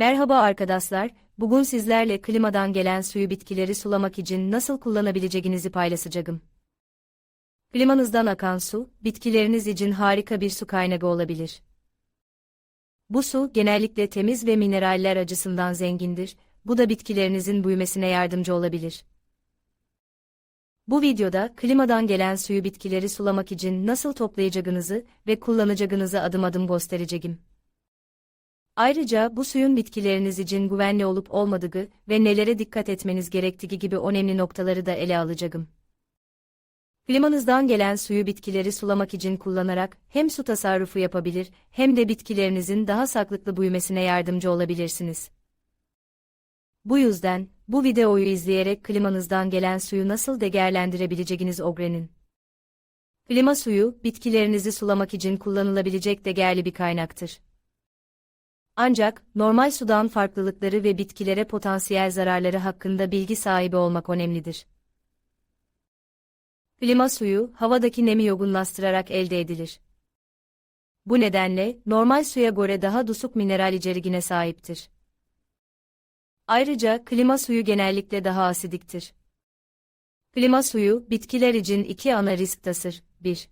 Merhaba arkadaşlar, bugün sizlerle klimadan gelen suyu bitkileri sulamak için nasıl kullanabileceğinizi paylaşacağım. Klimanızdan akan su, bitkileriniz için harika bir su kaynağı olabilir. Bu su genellikle temiz ve mineraller açısından zengindir, bu da bitkilerinizin büyümesine yardımcı olabilir. Bu videoda klimadan gelen suyu bitkileri sulamak için nasıl toplayacağınızı ve kullanacağınızı adım adım göstereceğim. Ayrıca bu suyun bitkileriniz için güvenli olup olmadığı ve nelere dikkat etmeniz gerektiği gibi önemli noktaları da ele alacağım. Klimanızdan gelen suyu bitkileri sulamak için kullanarak hem su tasarrufu yapabilir hem de bitkilerinizin daha sağlıklı büyümesine yardımcı olabilirsiniz. Bu yüzden, bu videoyu izleyerek klimanızdan gelen suyu nasıl değerlendirebileceğiniz öğrenin. Klima suyu, bitkilerinizi sulamak için kullanılabilecek değerli bir kaynaktır. Ancak, normal sudan farklılıkları ve bitkilere potansiyel zararları hakkında bilgi sahibi olmak önemlidir. Klima suyu, havadaki nemi yogunlaştırarak elde edilir. Bu nedenle, normal suya göre daha düşük mineral içeriğine sahiptir. Ayrıca, klima suyu genellikle daha asidiktir. Klima suyu, bitkiler için iki ana risk taşır. 1.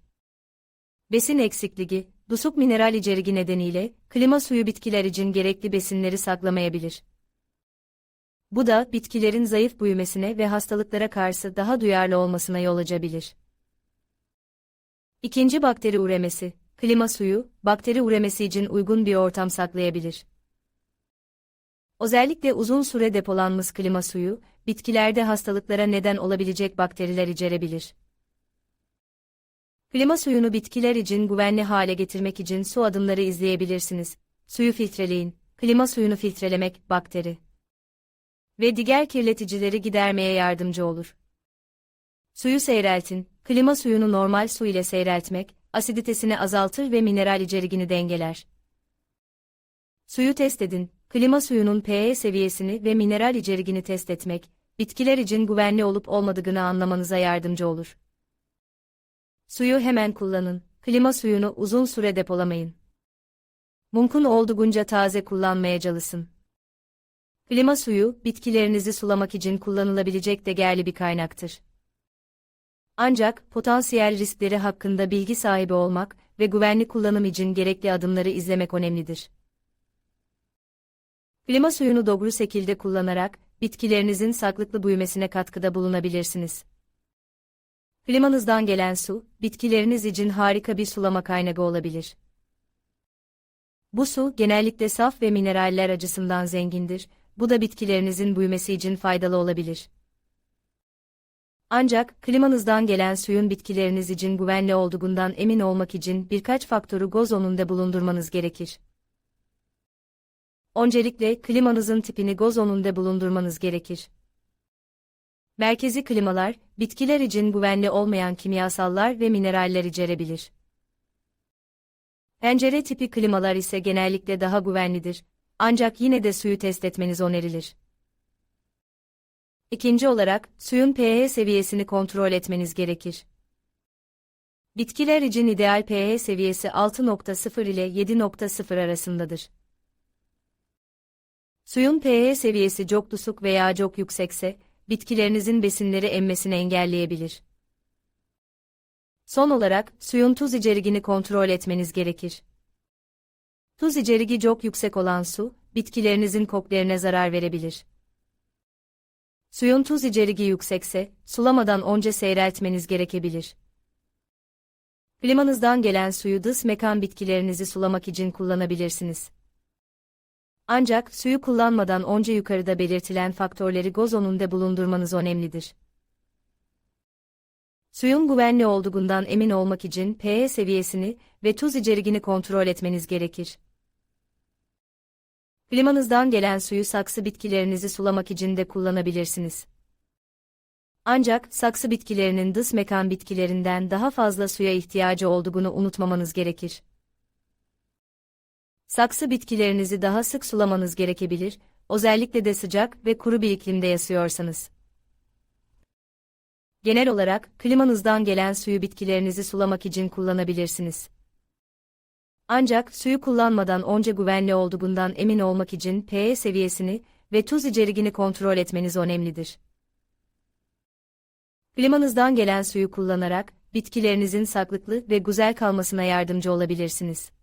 Besin eksikliği, düşük mineral içeriği nedeniyle, klima suyu bitkiler için gerekli besinleri saklamayabilir. Bu da bitkilerin zayıf büyümesine ve hastalıklara karşı daha duyarlı olmasına yol açabilir. İkinci bakteri üremesi, klima suyu, bakteri üremesi için uygun bir ortam saklayabilir. Özellikle uzun süre depolanmış klima suyu, bitkilerde hastalıklara neden olabilecek bakteriler içerebilir. Klima suyunu bitkiler için güvenli hale getirmek için su adımları izleyebilirsiniz. Suyu filtreleyin. Klima suyunu filtrelemek, bakteri ve diğer kirleticileri gidermeye yardımcı olur. Suyu seyreltin. Klima suyunu normal su ile seyreltmek, asiditesini azaltır ve mineral içeriğini dengeler. Suyu test edin. Klima suyunun pH seviyesini ve mineral içeriğini test etmek, bitkiler için güvenli olup olmadığını anlamanıza yardımcı olur. Suyu hemen kullanın. Klima suyunu uzun süre depolamayın. Mümkün olduğunca taze kullanmaya çalışın. Klima suyu, bitkilerinizi sulamak için kullanılabilecek değerli bir kaynaktır. Ancak, potansiyel riskleri hakkında bilgi sahibi olmak ve güvenli kullanım için gerekli adımları izlemek önemlidir. Klima suyunu doğru şekilde kullanarak, bitkilerinizin sağlıklı büyümesine katkıda bulunabilirsiniz. Klimanızdan gelen su, bitkileriniz için harika bir sulama kaynağı olabilir. Bu su genellikle saf ve mineraller açısından zengindir, bu da bitkilerinizin büyümesi için faydalı olabilir. Ancak, klimanızdan gelen suyun bitkileriniz için güvenli olduğundan emin olmak için birkaç faktörü göz önünde bulundurmanız gerekir. Öncelikle, klimanızın tipini göz önünde bulundurmanız gerekir. Merkezi klimalar, bitkiler için güvenli olmayan kimyasallar ve mineraller içerebilir. Pencere tipi klimalar ise genellikle daha güvenlidir, ancak yine de suyu test etmeniz önerilir. İkinci olarak, suyun pH seviyesini kontrol etmeniz gerekir. Bitkiler için ideal pH seviyesi 6.0 ile 7.0 arasındadır. Suyun pH seviyesi çok düşük veya çok yüksekse, bitkilerinizin besinleri emmesini engelleyebilir. Son olarak, suyun tuz içeriğini kontrol etmeniz gerekir. Tuz içeriği çok yüksek olan su, bitkilerinizin koklarına zarar verebilir. Suyun tuz içeriği yüksekse, sulamadan önce seyreltmeniz gerekebilir. Klimanızdan gelen suyu dış mekan bitkilerinizi sulamak için kullanabilirsiniz. Ancak suyu kullanmadan önce yukarıda belirtilen faktörleri göz önünde bulundurmanız önemlidir. Suyun güvenli olduğundan emin olmak için pH seviyesini ve tuz içeriğini kontrol etmeniz gerekir. Klimanızdan gelen suyu saksı bitkilerinizi sulamak için de kullanabilirsiniz. Ancak saksı bitkilerinin dış mekan bitkilerinden daha fazla suya ihtiyacı olduğunu unutmamanız gerekir. Saksı bitkilerinizi daha sık sulamanız gerekebilir, özellikle de sıcak ve kuru bir iklimde yaşıyorsanız. Genel olarak, klimanızdan gelen suyu bitkilerinizi sulamak için kullanabilirsiniz. Ancak suyu kullanmadan onca güvenli olduğundan emin olmak için pH seviyesini ve tuz içeriğini kontrol etmeniz önemlidir. Klimanızdan gelen suyu kullanarak bitkilerinizin sağlıklı ve güzel kalmasına yardımcı olabilirsiniz.